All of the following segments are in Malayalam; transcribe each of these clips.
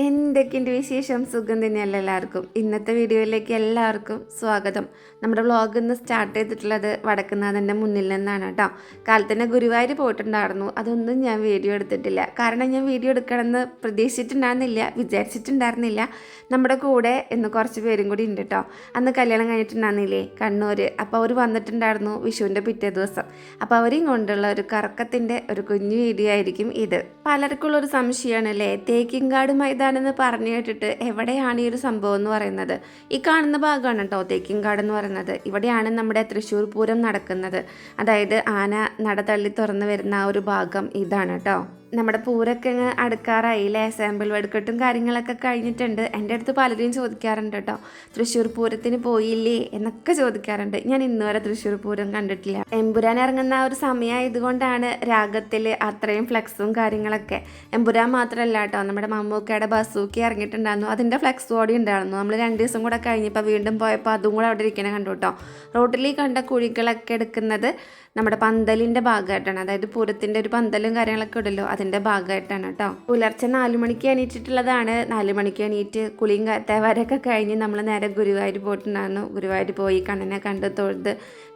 എന്തൊക്കെയുണ്ട് വിശേഷം? സുഖം തന്നെയല്ല എല്ലാവർക്കും? ഇന്നത്തെ വീഡിയോയിലേക്ക് എല്ലാവർക്കും സ്വാഗതം. നമ്മുടെ വ്ളോഗ് ഇന്ന് സ്റ്റാർട്ട് ചെയ്തിട്ടുള്ളത് വടക്കുന്നാഥന്റെ മുന്നിൽ നിന്നാണ് കേട്ടോ. കാലത്തന്നെ ഗുരുവായൂർ പോയിട്ടുണ്ടായിരുന്നു. അതൊന്നും ഞാൻ വീഡിയോ എടുത്തിട്ടില്ല. കാരണം ഞാൻ വീഡിയോ എടുക്കണമെന്ന് പ്രതീക്ഷിച്ചിട്ടുണ്ടായിരുന്നില്ല വിചാരിച്ചിട്ടുണ്ടായിരുന്നില്ല. നമ്മുടെ കൂടെ ഇന്ന് കുറച്ച് പേരും കൂടി ഉണ്ട് കേട്ടോ. അന്ന് കല്യാണം കഴിഞ്ഞിട്ടുണ്ടായിരുന്നില്ലേ? കണ്ണൂർ അപ്പോൾ അവർ വന്നിട്ടുണ്ടായിരുന്നു വിഷുവിന്റെ പിറ്റേ ദിവസം. അപ്പോൾ അവരെയും കൊണ്ടുള്ള ഒരു കറക്കത്തിന്റെ ഒരു കുഞ്ഞു വീഡിയോ ആയിരിക്കും ഇത്. പലർക്കുള്ളൊരു സംശയമാണ് അല്ലേ? തേക്കിങ്കാട് മൈതാനം എന്ന് പറഞ്ഞു കേട്ടിട്ട് എവിടെയാണ് ഈ ഒരു സംഭവം എന്ന് പറയുന്നത്? ഈ കാണുന്ന ഭാഗമാണ് കേട്ടോ തേക്കിൻകാട് എന്ന് പറയുന്നത്. ഇവിടെയാണ് നമ്മുടെ തൃശ്ശൂർ പൂരം നടക്കുന്നത്. അതായത് ആന നട തള്ളി തുറന്നു വരുന്ന ആ ഒരു ഭാഗം ഇതാണ് കേട്ടോ. നമ്മുടെ പൂരൊക്കെ അങ്ങ് അടുക്കാറായില്ലേ? സാമ്പിൾ വെടുക്കെട്ടും കാര്യങ്ങളൊക്കെ കഴിഞ്ഞിട്ടുണ്ട്. എന്റെ അടുത്ത് പലരും ചോദിക്കാറുണ്ട് കേട്ടോ. തൃശ്ശൂർ പൂരത്തിന് പോയില്ലേ? എന്നൊക്കെ ചോദിക്കാറുണ്ട്. ഞാൻ ഇന്ന് വരെ തൃശ്ശൂർ പൂരം കണ്ടിട്ടില്ല. എമ്പുരാൻ ഇറങ്ങുന്ന ആ ഒരു സമയമായതുകൊണ്ടാണ് രാഗത്തിൽ അത്രയും ഫ്ലെക്സും കാര്യങ്ങളൊക്കെ. എമ്പുരാൻ മാത്രമല്ല കേട്ടോ. നമ്മുടെ മമ്മൂക്കയുടെ ബസ്സൂക്കി ഇറങ്ങിയിട്ടുണ്ടായിരുന്നു. അതിന്റെ ഫ്ലെക്സ് ബോഡി ഉണ്ടായിരുന്നു. നമ്മൾ രണ്ട് ദിവസം കൂടെ കഴിഞ്ഞപ്പോൾ വീണ്ടും പോയപ്പോൾ അതും കൂടെ അവിടെ ഇരിക്കണേ കണ്ടു കേട്ടോ. റോട്ടിൽ കണ്ട കുഴികളൊക്കെ എടുക്കുന്നത് നമ്മുടെ പന്തലിന്റെ ഭാഗമായിട്ടാണ്. അതായത് പൂരത്തിന്റെ ഒരു പന്തലും കാര്യങ്ങളൊക്കെ ഇടല്ലോ അതിന്റെ ഭാഗമായിട്ടാണ് കേട്ടോ പുലർച്ചെ നാലു മണിക്ക് എണീറ്റിട്ടുള്ളതാണ്. നാല് മണിക്ക് എണീറ്റ് കുളിയും തേവാരൊക്കെ കഴിഞ്ഞ് നമ്മൾ നേരെ ഗുരുവായൂർ പോയിട്ടുണ്ടായിരുന്നു. ഗുരുവായൂർ പോയി കണ്ണനെ കണ്ട് തൊഴുത്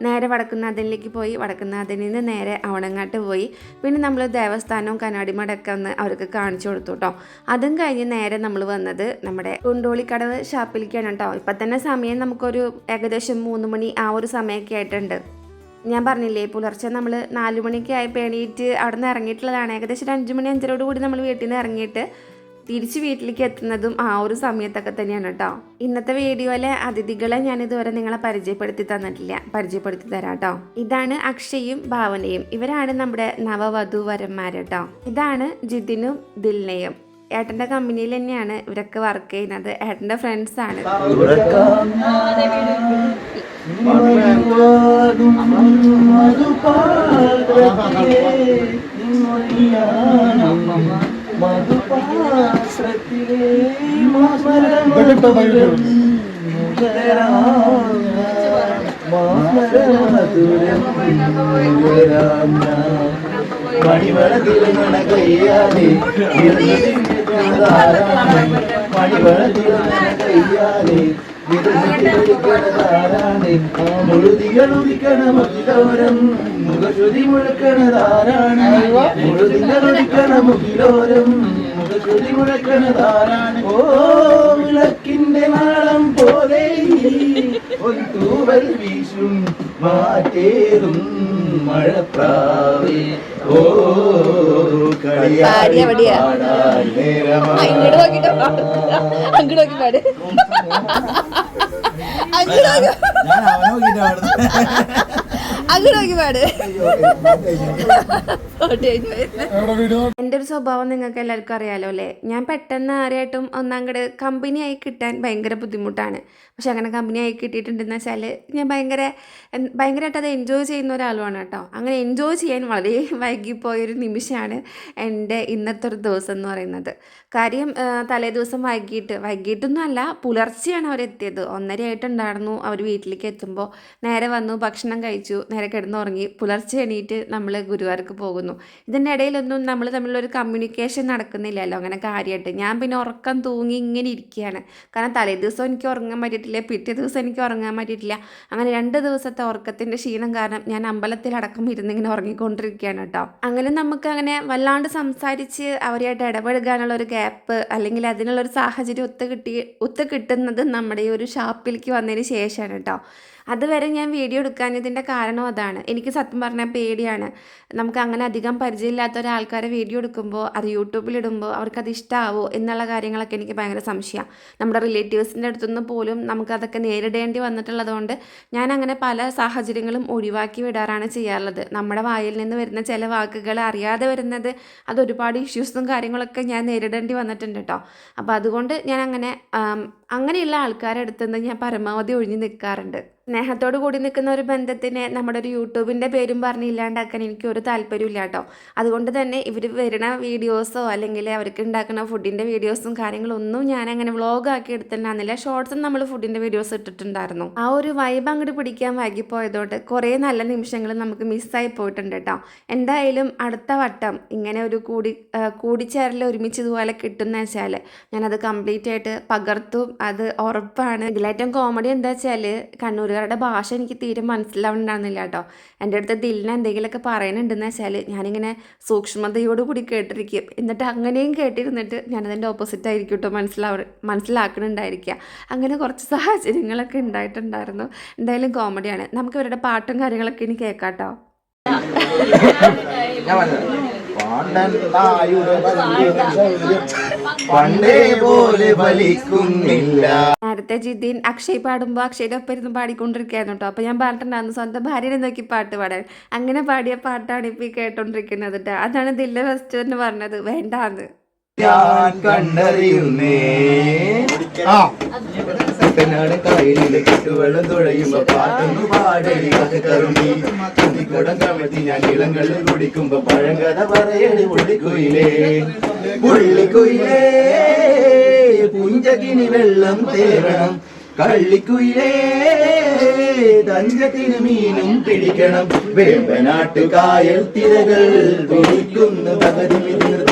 നേരെ വടക്കുന്നാഥനിലേക്ക് പോയി. വടക്കുന്നാഥനിൽ നിന്ന് നേരെ അവണങ്ങാട്ട് പോയി. പിന്നെ നമ്മൾ ദേവസ്ഥാനവും കനാടിമടൊക്കെ ഒന്ന് അവർക്ക് കാണിച്ചു കൊടുത്തു കേട്ടോ അതും കഴിഞ്ഞ് നേരെ നമ്മൾ വന്നത് നമ്മുടെ കുണ്ടോളിക്കടവ് ഷാപ്പിലേക്കാണ് കേട്ടോ ഇപ്പം തന്നെ സമയം നമുക്കൊരു ഏകദേശം മൂന്ന് മണി ആ ഒരു സമയമൊക്കെ ആയിട്ടുണ്ട്. ഞാൻ പറഞ്ഞില്ലേ പുലർച്ചെ നമ്മൾ നാല് മണിക്ക് ആയപ്പോൾ എണീറ്റ് അവിടെ നിന്ന് ഇറങ്ങിയിട്ടുള്ളതാണ്. ഏകദേശം ഒരു മണി അഞ്ചരോട് കൂടി നമ്മൾ വീട്ടിൽ നിന്ന് ഇറങ്ങിയിട്ട് തിരിച്ച് വീട്ടിലേക്ക് എത്തുന്നതും ആ ഒരു സമയത്തൊക്കെ തന്നെയാണ് കേട്ടോ ഇന്നത്തെ വീഡിയോയിലെ അതിഥികളെ ഞാൻ ഇതുവരെ നിങ്ങളെ പരിചയപ്പെടുത്തി തന്നിട്ടില്ല. പരിചയപ്പെടുത്തി തരാം കേട്ടോ ഇതാണ് അക്ഷയും ഭാവനയും. ഇവരാണ് നമ്മുടെ നവവധു വരന്മാർ കേട്ടോ ഇതാണ് ജിതിനും ദിൽനയും. ഏട്ടന്റെ കമ്പനിയിൽ തന്നെയാണ് ഇവരൊക്കെ വർക്ക് ചെയ്യുന്നത്. ഏട്ടന്റെ ഫ്രണ്ട്സ് ആണ്. മണിവളത്തിലങ്ങണ കയ്യാതെ മുഴുതികളുദിക്കണ മുകിലോരം മുഖശ്രുതി മുഴക്കണതാരാണ് മുഴുതികളുദിക്കണ മുകിലോരം മുഖശ്രുതി മുഴക്കണതാരാണ് ഓ വിളക്കിന്റെ നാളം പോലെ ഒരു തൂവൽ വീശും മാറ്റേറും മഴപ്രാവേ ഓ എവിടെയാ? പാടാൻ നോക്കി ഞാൻ അവനെ നോക്കിയിട്ടാ നോക്കി പാട്. എന്റെ ഒരു സ്വഭാവം നിങ്ങൾക്ക് എല്ലാവർക്കും അറിയാലോ അല്ലേ? ഞാൻ പെട്ടെന്ന് ആരെയായിട്ടും ഒന്നാങ്കട് കമ്പനി ആയി കിട്ടാൻ ഭയങ്കര ബുദ്ധിമുട്ടാണ്. പക്ഷെ അങ്ങനെ കമ്പനി ആയി കിട്ടിയിട്ടുണ്ടെന്ന് വെച്ചാൽ ഞാൻ ഭയങ്കര ഭയങ്കരമായിട്ട് അത് എൻജോയ് ചെയ്യുന്ന ഒരാളുമാണ് കേട്ടോ. അങ്ങനെ എൻജോയ് ചെയ്യാൻ വളരെ വൈകിപ്പോയൊരു നിമിഷമാണ് എന്റെ ഇന്നത്തെ ഒരു ദിവസം എന്ന് പറയുന്നത്. കാര്യം തലേ ദിവസം വൈകിട്ട് വൈകിട്ടൊന്നും അല്ല പുലർച്ചെയാണ് അവരെത്തിയത്. ഒന്നരയായിട്ടുണ്ടായിരുന്നു അവർ വീട്ടിലേക്ക് എത്തുമ്പോൾ നേരെ വന്നു ഭക്ഷണം കഴിച്ചു നേരെ കിടന്നുറങ്ങി. പുലർച്ചെ എണീറ്റ് നമ്മൾ ഗുരുവാർക്ക് പോകുന്നു. ഇതിന്റെ ഇടയിലൊന്നും നമ്മൾ തമ്മിലൊരു കമ്മ്യൂണിക്കേഷൻ നടക്കുന്നില്ലല്ലോ അങ്ങനെ കാര്യമായിട്ട് ഞാൻ പിന്നെ ഉറക്കം തൂങ്ങി ഇങ്ങനെ ഇരിക്കുകയാണ്. കാരണം തലേ ദിവസം എനിക്ക് ഉറങ്ങാൻ പറ്റിയിട്ടില്ല പിറ്റേ ദിവസം എനിക്ക് ഉറങ്ങാൻ പറ്റിയിട്ടില്ല. അങ്ങനെ രണ്ട് ദിവസത്തെ ഉറക്കത്തിന്റെ ക്ഷീണം കാരണം ഞാൻ അമ്പലത്തിലടക്കം ഇരുന്നിങ്ങനെ ഉറങ്ങിക്കൊണ്ടിരിക്കുകയാണ് കേട്ടോ. അങ്ങനെ നമുക്ക് അങ്ങനെ വല്ലാണ്ട് സംസാരിച്ച് അവരുമായിട്ട് ഇടപഴകാനുള്ള ഒരു ഗ്യാപ്പ് അല്ലെങ്കിൽ അതിനുള്ളൊരു സാഹചര്യം ഒത്തു കിട്ടി ഒത്തു കിട്ടുന്നത് നമ്മുടെ ഈ ഒരു ഷാപ്പിലേക്ക് വന്നതിന് ശേഷമാണ് കേട്ടോ. അതുവരെ ഞാൻ വീഡിയോ എടുക്കാഞ്ഞതിന്റെ കാരണം അതാണ്. എനിക്ക് സത്യം പറഞ്ഞാൽ പേടിയാണ്. നമുക്ക് അങ്ങനെ അധികം പരിചയമില്ലാത്ത ഒരാൾക്കാരെ വീഡിയോ എടുക്കുമ്പോൾ അത് യൂട്യൂബിലിടുമ്പോൾ അവർക്കത് ഇഷ്ടമാവോ എന്നുള്ള കാര്യങ്ങളൊക്കെ എനിക്ക് ഭയങ്കര സംശയമാണ് നമ്മുടെ റിലേറ്റീവ്സിന്റെ അടുത്തുനിന്ന് പോലും നമുക്കതൊക്കെ നേരിടേണ്ടി വന്നിട്ടുള്ളതുകൊണ്ട് ഞാൻ അങ്ങനെ പല സാഹചര്യങ്ങളും ഒഴിവാക്കി വിടാറാണ് ചെയ്യാറുള്ളത്. നമ്മുടെ വായിൽ നിന്ന് വരുന്ന ചില വാക്കുകൾ അറിയാതെ വരുന്നത് അത് ഒരുപാട് ഇഷ്യൂസും കാര്യങ്ങളൊക്കെ ഞാൻ നേരിടേണ്ടി വന്നിട്ടുണ്ട് കേട്ടോ അപ്പോൾ അതുകൊണ്ട് ഞാൻ അങ്ങനെ അങ്ങനെയുള്ള ആൾക്കാരെ അടുത്തുനിന്ന് ഞാൻ പരമാവധി ഒഴിഞ്ഞു നിൽക്കാറുണ്ട്. സ്നേഹത്തോട് കൂടി നിൽക്കുന്ന ഒരു ബന്ധത്തിനെ നമ്മുടെ ഒരു യൂട്യൂബിന്റെ പേരും പറഞ്ഞ് ഇല്ലാണ്ടാക്കാൻ എനിക്ക് ഒരു താല്പര്യമില്ല കേട്ടോ. അതുകൊണ്ട് തന്നെ ഇവർ വരുന്ന വീഡിയോസോ അല്ലെങ്കിൽ അവർക്ക് ഉണ്ടാക്കുന്ന ഫുഡിന്റെ വീഡിയോസും കാര്യങ്ങളൊന്നും ഞാൻ അങ്ങനെ വ്ളോഗാക്കി എടുത്തിട്ടുണ്ടായിരുന്നില്ല ഷോർട്സും നമ്മൾ ഫുഡിന്റെ വീഡിയോസ് ഇട്ടിട്ടുണ്ടായിരുന്നു. ആ ഒരു വൈബ് അങ്ങോട്ട് പിടിക്കാൻ വൈകിപ്പോയതുകൊണ്ട് കുറേ നല്ല നിമിഷങ്ങൾ നമുക്ക് മിസ്സായി പോയിട്ടുണ്ട് കേട്ടോ. എന്തായാലും അടുത്ത വട്ടം ഇങ്ങനെ ഒരു കൂടി കൂടിച്ചേരൽ ഒരുമിച്ച് ഇതുപോലെ കിട്ടുന്ന വെച്ചാൽ ഞാനത് കംപ്ലീറ്റ് ആയിട്ട് പകർത്തും. അത് ഉറപ്പാണ്. ഇതിലേറ്റവും കോമഡി എന്താ വെച്ചാൽ കണ്ണൂരുകാരുടെ ഭാഷ എനിക്ക് തീരെ മനസ്സിലാവുന്നുണ്ടാകുന്നില്ല കേട്ടോ. എന്റെ അടുത്ത് ദിലിന് എന്തെങ്കിലുമൊക്കെ പറയുന്നുണ്ടെന്ന് വെച്ചാൽ ഞാനിങ്ങനെ സൂക്ഷ്മതയോടുകൂടി കേട്ടിരിക്കും. എന്നിട്ട് അങ്ങനെയും കേട്ടിരുന്നിട്ട് ഞാനതിന്റെ ഓപ്പോസിറ്റ് ആയിരിക്കും കേട്ടോ മനസ്സിലാവ മനസ്സിലാക്കണുണ്ടായിരിക്കുക. അങ്ങനെ കുറച്ച് സാഹചര്യങ്ങളൊക്കെ ഉണ്ടായിട്ടുണ്ടായിരുന്നു. എന്തായാലും കോമഡിയാണ് നമുക്ക് ഇവരുടെ പാട്ടും കാര്യങ്ങളൊക്കെ ഇനി കേൾക്കാട്ടോ പണ്ടേ പോലെ ഫലിക്കുന്നില്ല. നേരത്തെ ജിദ്ദീൻ അക്ഷയ് പാടുമ്പോൾ അക്ഷയുടെ ഒപ്പം ഇരുന്ന് പാടിക്കൊണ്ടിരിക്കുകയായിരുന്നു കേട്ടോ. അപ്പോൾ ഞാൻ പറഞ്ഞിട്ടുണ്ടായിരുന്നു സ്വന്തം ഭാര്യനെ നോക്കി പാട്ട് പാടാൻ. അങ്ങനെ പാടിയ പാട്ടാണ് ഇപ്പോൾ ഈ കേട്ടോണ്ടിരിക്കുന്നത് കേട്ടോ. അതാണ് ദില്ല ഫസ്റ്റ് എന്ന് പറഞ്ഞത്. വേണ്ടാന്ന്. ഞാൻ കണ്ടറിയുന്നേ ആ. കുട്ടനാട് കായലിലെ കെട്ടുവെള്ളം തുഴയുമ്പോ പാട്ടൊന്നു പാടടി കറുമി കുടം കമഴ്ത്തി ഞാൻ ഇളങ്ങളിൽ കുടിക്കുമ്പോ പഴങ്കഥ പറയടി പുള്ളിക്കുയിലേ. പുള്ളിക്കുയിലേ പുഞ്ചകിനി വെള്ളം തേവണം കള്ളിക്കുയിലേ തഞ്ചത്തിന് മീനും പിടിക്കണം. വേമ്പനാട്ട് കായൽ തിരകൾ പിടിക്കുന്നു നിർത്തി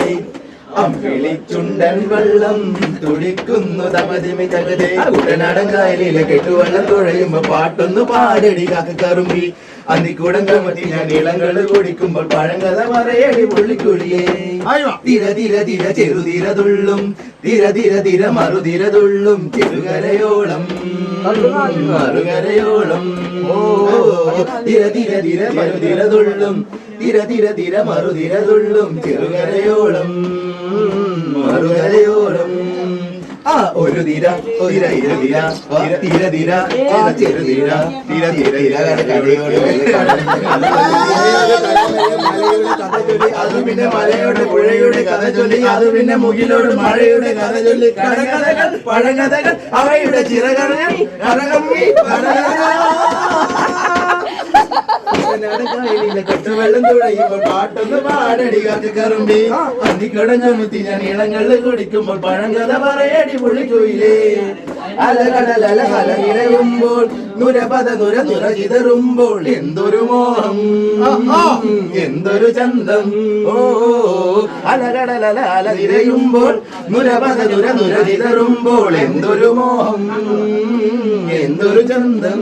അമ്പിളിച്ചുണ്ടൻ വെള്ളം തുടിക്കുന്നു തമതിമി തകതേ. കുട്ടനാടൻ കായലിലെ കെട്ടുവെള്ളം തുഴയുമ്പോ പാട്ടൊന്നു പാടടി കാക്കറുമ്പി അന്നിക്കൂടം കമത്തി ഞാൻ ഇളങ്ങൾ കുടിക്കുമ്പോൾ പഴങ്കഥ പറയടി പുള്ളിക്കുഴിയേ. തിര തിര തിര ചെറുതിര തുള്ളും തിര തിര തിര മറുതിര തുള്ളും ചെറുകരയോളം മറുകരയോളം. ഓ തിര തിര തിര ചെറുതിര തുള്ളും തിര തിര തിര മറുതിര തുള്ളും ചെറുകരയോളം. മറുകരയോളം ആ ഒരു തിര തിര ഇര തിര തിര തിര തിര ആ ചെറു തിര തിര തിര കരയോട് അത് പിന്നെ മലയോട് പുഴയുടെ കഥ ചൊല്ലി അത് പിന്നെ മുകിലോട് മഴയുടെ കഥ ചൊല്ലി. കടകഥകൾ പഴകഥകൾ അവയുടെ ചിറകറങ്ങി കറകമ്മി തുഴയുമ്പോൾ പാട്ടൊന്ന് പാടടി കറുമ്പി. അന്തിക്കടഞ്ഞുമുത്തി ഞാൻ ഇളങ്ങളിൽ കുടിക്കുമ്പോൾ പഴങ്കഥ പറയടി പുള്ളിക്കുയിലേ അലകടലല കല നിറയുമ്പോൾ നുരപത നുര നുര ചിതറുമ്പോൾ എന്തൊരു മോഹം എന്തൊരു ചന്തം. ഓ അലകടലല അല നിറയുമ്പോൾ നുരപത നുര നുര ചിതറുമ്പോൾ എന്തൊരു മോഹം എന്തൊരു ചന്തം.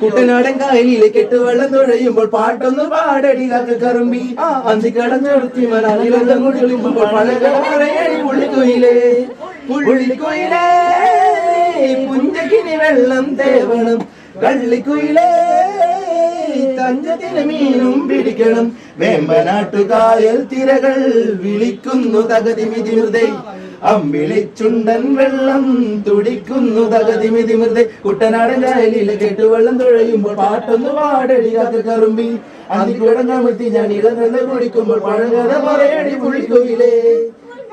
കുട്ടനാടൻ കായലിലെ കെട്ടുവെള്ളം തുഴയുമ്പോൾ പാട്ടൊന്ന് പാടടി കാക്ക കറുമ്പി. അന്തി കടന്നെടുത്തി പഴകട പറയടി പുള്ളിക്കുയിലേ പുഞ്ചകിനി വെള്ളം തേവണം കള്ളിക്കുയിലേ. തഞ്ചത്തിന് മീനും പിടിക്കണം. വേമ്പനാട്ടുകായൽ തിരകൾ വിളിക്കുന്നു തകതിമിതി മൃദൈ അമ്പിളിച്ചുണ്ടൻ വെള്ളം തുടിക്കുന്നു തകതിമിതി മൃദൈ കുട്ടനാടൻ കായലിലെ കെട്ടുവെള്ളം തുഴയുമ്പോൾ പാട്ടൊന്ന് പാടടി കാക്ക കറുമ്പി അതിക്കുടങ്ങമത്തി ഞാൻ ഇടനിന്ന് കുടിക്കുമ്പോൾ പഴകഥ പറയടി പുള്ളിക്കുയിലേ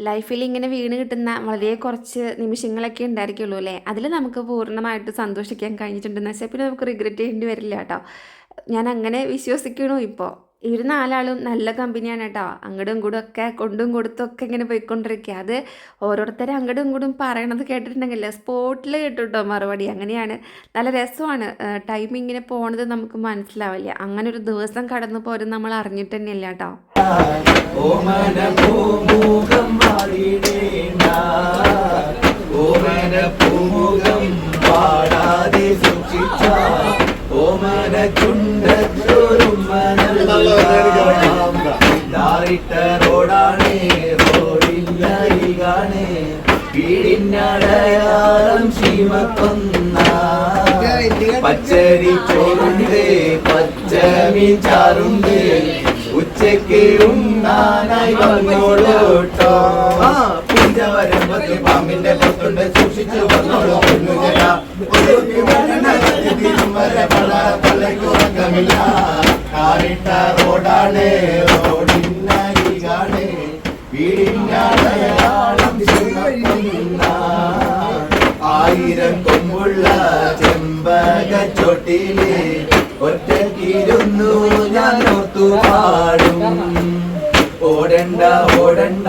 ലൈഫിൽ ഇങ്ങനെ വീണ് കിട്ടുന്ന വളരെ കുറച്ച് നിമിഷങ്ങളൊക്കെ ഉണ്ടായിരിക്കുള്ളൂ അല്ലേ? അതിൽ നമുക്ക് പൂർണമായിട്ട് സന്തോഷിക്കാൻ കഴിഞ്ഞിട്ടുണ്ടെന്ന് വെച്ചാൽ പിന്നെ നമുക്ക് റിഗ്രറ്റ് ചെയ്യേണ്ടി വരില്ല കേട്ടോ. ഞാൻ അങ്ങനെ വിശ്വസിക്കണു ഇപ്പോൾ ഇവർ നാലാളും നല്ല കമ്പനിയാണ് കേട്ടോ അങ്ങടും ഇങ്ങോടും ഒക്കെ കൊണ്ടും കൊടുത്തും ഒക്കെ ഇങ്ങനെ പോയിക്കൊണ്ടിരിക്കുക അത് ഓരോരുത്തരും അങ്ങോട്ടും ഇങ്ങോടും പറയണത് കേട്ടിട്ടുണ്ടെങ്കിൽ സ്പോട്ടിൽ കേട്ടോ മറുപടി? അങ്ങനെയാണ്. നല്ല രസമാണ്. ടൈം ഇങ്ങനെ പോണത് നമുക്ക് മനസ്സിലാവില്ല. അങ്ങനെ ഒരു ദിവസം കടന്നു പോരും നമ്മൾ അറിഞ്ഞിട്ട് തന്നെയില്ല കേട്ടോ ഓമന പച്ചരി ചോറുണ്ട് പച്ച ചാറുണ്ട്. ഉച്ചയ്ക്ക് ഉണ്ണാനായി വന്നോളൂട്ടോ. വരുമ്പോ പാമ്പിന്റെ പൊത്തുണ്ട് സൂക്ഷിച്ചു വന്നോളൂ റോഡാണ് ആയിരം കൊമ്പുള്ള ചെമ്പകച്ചോട്ടിലെ ഒറ്റക്കിരുന്നു ഞാൻ ഓർത്തു പാടും. ഓടണ്ട ഓടണ്ട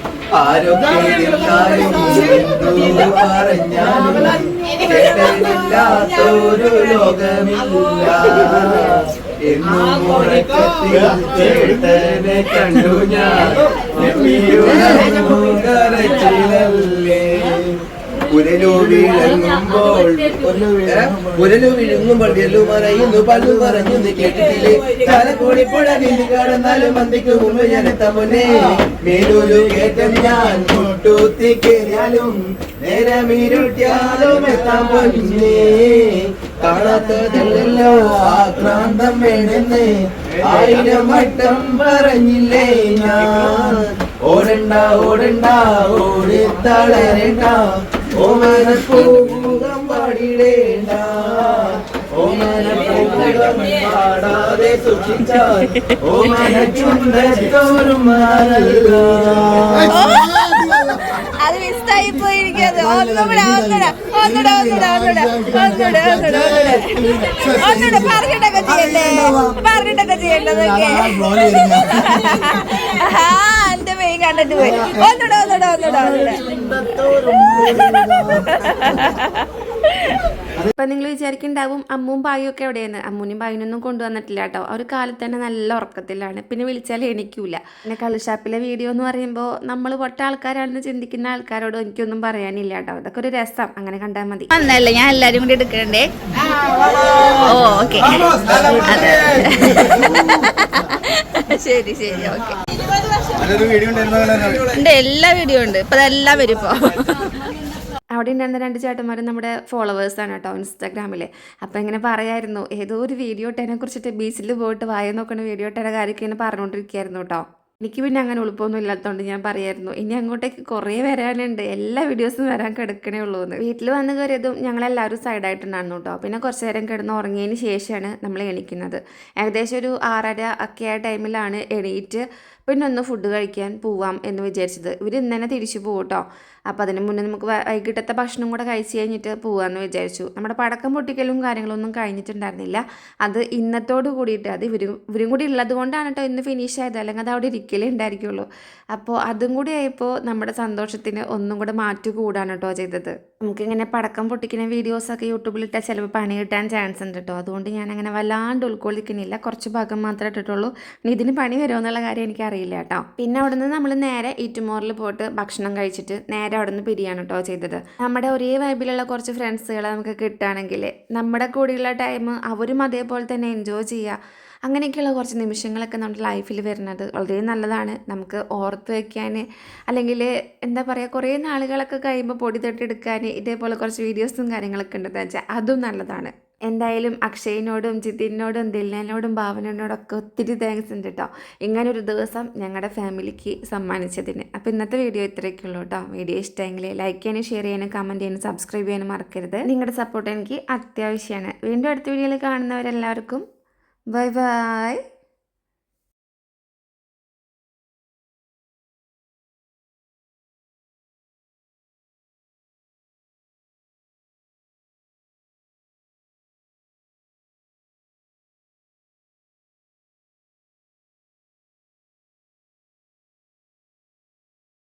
പറഞ്ഞാലും ചേട്ടനില്ലാത്തൊരു ലോകമില്ല. എന്നും ചേട്ടനെ കണ്ടു ഞാൻ. കരച്ചിലല്ലേ? പുരലു വിളങ്ങുമ്പോൾ പുരലു വിഴുങ്ങുമ്പോൾ എല്ലു പറയുന്നു പല്ലു പറഞ്ഞു കേട്ടിട്ടില്ലേ? ചാലക്കുടി പുഴ നീന്തി കടന്നാലും മന്ദിക്ക് മുമ്പ് ഞാൻ മുന്നേ മേലൂരു കേട്ടം ഞാൻ മുട്ടൂത്തി കയറിയാലും നേരമിരുട്ടിയാലും എത്താൻ പൊന്നേ. കാണാത്തതല്ലോ ആക്രാന്തം വേണമെന്ന് ആയിരം വട്ടം പറഞ്ഞില്ലേ ഞാൻ? ഓടണ്ട ഓടണ്ട ഓടി തളരണ്ട. പാടാതെ സൂക്ഷിച്ചാൽ അത് മിസ്സായി പോയിരിക്കുന്നത് ഒന്നുകൂടെ ഒന്നുകൂടെ ഒന്നുകൂടെ ഒന്നുകൂടെ ഒന്നുകൂടെ ഒന്നുകൂടെ ഒന്നുകൂടെ ഒന്നുകൂടെ. പറഞ്ഞിട്ടൊക്കെ ചെയ്യണ്ടേ? പറഞ്ഞിട്ടൊക്കെ ചെയ്യേണ്ടതൊക്കെ. ആ കണ്ടിട്ട് പോയി. ഒന്നുകൂടെ ഒന്നുകൂടെ ഒന്നുകൂടെ ഇപ്പം നിങ്ങൾ വിചാരിക്കുന്നുണ്ടാവും അമ്മും ബായും ഒക്കെ എവിടെയെന്ന് അമ്മൂനും ബായിനൊന്നും കൊണ്ടുവന്നിട്ടില്ല കേട്ടോ. ഒരു കാലത്ത് തന്നെ നല്ല ഉറക്കത്തിലാണ്. പിന്നെ വിളിച്ചാൽ എണിക്കൂല. പിന്നെ കള്ളുഷാപ്പിലെ വീഡിയോ എന്ന് പറയുമ്പോൾ നമ്മൾ പൊട്ട ആൾക്കാരാണെന്ന് ചിന്തിക്കുന്ന ആൾക്കാരോട് എനിക്കൊന്നും പറയാനില്ല കേട്ടോ. അതൊക്കെ ഒരു രസം. അങ്ങനെ കണ്ടാൽ മതി. വന്നല്ലേ? ഞാൻ എല്ലാരും കൂടി എടുക്കണ്ടേ? ഓ ഓക്കെ. ശരി ശരി ഓക്കെ. ഉണ്ട് എല്ലാ വീഡിയോ ഉണ്ട്. ഇപ്പൊ അതെല്ലാം വരും ഇപ്പൊ. അവിടെ ഉണ്ടായിരുന്ന രണ്ട് ചേട്ടന്മാരും നമ്മുടെ ഫോളോവേഴ്സാണ് കേട്ടോ ഇൻസ്റ്റാഗ്രാമിൽ അപ്പോൾ ഇങ്ങനെ പറയായിരുന്നു ഏതോ ഒരു വീഡിയോ ഇട്ടതിനെ കുറിച്ചിട്ട് ബീച്ചിൽ പോയിട്ട് വായ നോക്കുന്ന വീഡിയോ ഇട്ടതിനെ കാര്യമൊക്കെ ഇങ്ങനെ പറഞ്ഞുകൊണ്ടിരിക്കുകയായിരുന്നു കേട്ടോ. എനിക്ക് പിന്നെ അങ്ങനെ എളുപ്പമൊന്നും ഇല്ലാത്തതുകൊണ്ട് ഞാൻ പറയായിരുന്നു ഇനി അങ്ങോട്ടേക്ക് കുറേ വരാനുണ്ട് എല്ലാ വീഡിയോസും വരാൻ കിടക്കണേ ഉള്ളൂ എന്ന് വീട്ടിൽ വന്ന് കയറിയതും ഞങ്ങളെല്ലാവരും സൈഡായിട്ടുണ്ടായിരുന്നു കേട്ടോ. പിന്നെ കുറച്ച് നേരം കിടന്ന് ഉറങ്ങിയതിന് ശേഷമാണ് നമ്മൾ എണീക്കുന്നത്. ഏകദേശം ഒരു ആറര ഒക്കെ ആ ടൈമിലാണ് എണീറ്റ് പിന്നെ ഒന്ന് ഫുഡ് കഴിക്കാൻ പോവാം എന്ന് വിചാരിച്ചത്. ഇവർ ഇന്ന് തന്നെ തിരിച്ചു പോകും കേട്ടോ അപ്പോൾ അതിന് മുന്നേ നമുക്ക് വൈകിട്ടത്തെ ഭക്ഷണം കൂടെ കഴിച്ച് കഴിഞ്ഞിട്ട് പോകാമെന്ന് വിചാരിച്ചു. നമ്മുടെ പടക്കം പൊട്ടിക്കലും കാര്യങ്ങളൊന്നും കഴിഞ്ഞിട്ടുണ്ടായിരുന്നില്ല. അത് ഇന്നത്തോട് കൂടിയിട്ട് അത് ഇവരും ഇവരും കൂടി ഉള്ളത് കൊണ്ടാണ് കേട്ടോ ഇന്ന് ഫിനിഷ് ആയത്. അല്ലെങ്കിൽ അത് അവിടെ ഇരിക്കലേ ഉണ്ടായിരിക്കുള്ളൂ. അപ്പോൾ അതും കൂടി ആയപ്പോൾ നമ്മുടെ സന്തോഷത്തിന് ഒന്നും കൂടെ മാറ്റു കൂടാണ് കേട്ടോ ചെയ്തത്. നമുക്കിങ്ങനെ പടക്കം പൊട്ടിക്കുന്ന വീഡിയോസൊക്കെ യൂട്യൂബിലിട്ടാൽ ചിലപ്പോൾ പണി കിട്ടാൻ ചാൻസ് ഉണ്ട് കേട്ടോ അതുകൊണ്ട് ഞാൻ അങ്ങനെ വല്ലാണ്ട് ഉൾക്കൊള്ളിക്കുന്നില്ല. കുറച്ച് ഭാഗം മാത്രമേ ഇട്ടിട്ടുള്ളൂ. ഇനി ഇതിന് പണി വരുമോ എന്നുള്ള കാര്യം എനിക്കറിയില്ല കേട്ടോ പിന്നെ അവിടെ നിന്ന് നമ്മൾ നേരെ ഈറ്റുമോറിൽ പോയിട്ട് ഭക്ഷണം കഴിച്ചിട്ട് നേരെ അവിടെ നിന്ന് പിരിയാണ് കേട്ടോ ചെയ്തത്. നമ്മുടെ ഒരേ വൈബിലുള്ള കുറച്ച് ഫ്രണ്ട്സുകളെ നമുക്ക് കിട്ടുകയാണെങ്കിൽ നമ്മുടെ കൂടെയുള്ള ടൈം അവരും അതേപോലെ തന്നെ എൻജോയ് ചെയ്യുക അങ്ങനെയൊക്കെയുള്ള കുറച്ച് നിമിഷങ്ങളൊക്കെ നമ്മുടെ ലൈഫിൽ വരുന്നത് വളരെ നല്ലതാണ്. നമുക്ക് ഓർത്ത് വയ്ക്കാൻ അല്ലെങ്കിൽ എന്താ പറയുക കുറേ നാളുകളൊക്കെ കഴിയുമ്പോൾ പൊടി തൊട്ടെടുക്കാൻ ഇതേപോലെ കുറച്ച് വീഡിയോസും കാര്യങ്ങളൊക്കെ ഉണ്ടെന്ന് വെച്ചാൽ അതും നല്ലതാണ്. എന്തായാലും അക്ഷയനോടും ജിതിനോടും ദില്ലനോടും ഭാവനോടൊക്കെ ഒത്തിരി താങ്ക്സ് ഉണ്ട് കേട്ടോ ഇങ്ങനൊരു ദിവസം ഞങ്ങളുടെ ഫാമിലിക്ക് സമ്മാനിച്ചതിന്. അപ്പോൾ ഇന്നത്തെ വീഡിയോ ഇത്രയൊക്കെ ഉള്ളൂ കേട്ടോ വീഡിയോ ഇഷ്ടമെങ്കിൽ ലൈക്ക് ചെയ്യാനും ഷെയർ ചെയ്യാനും കമന്റ് ചെയ്യാനും സബ്സ്ക്രൈബ് ചെയ്യാനും മറക്കരുത്. നിങ്ങളുടെ സപ്പോർട്ട് എനിക്ക് അത്യാവശ്യമാണ്. വീണ്ടും അടുത്ത വീഡിയോയിൽ കാണുന്നവരെല്ലാവർക്കും Bye bye.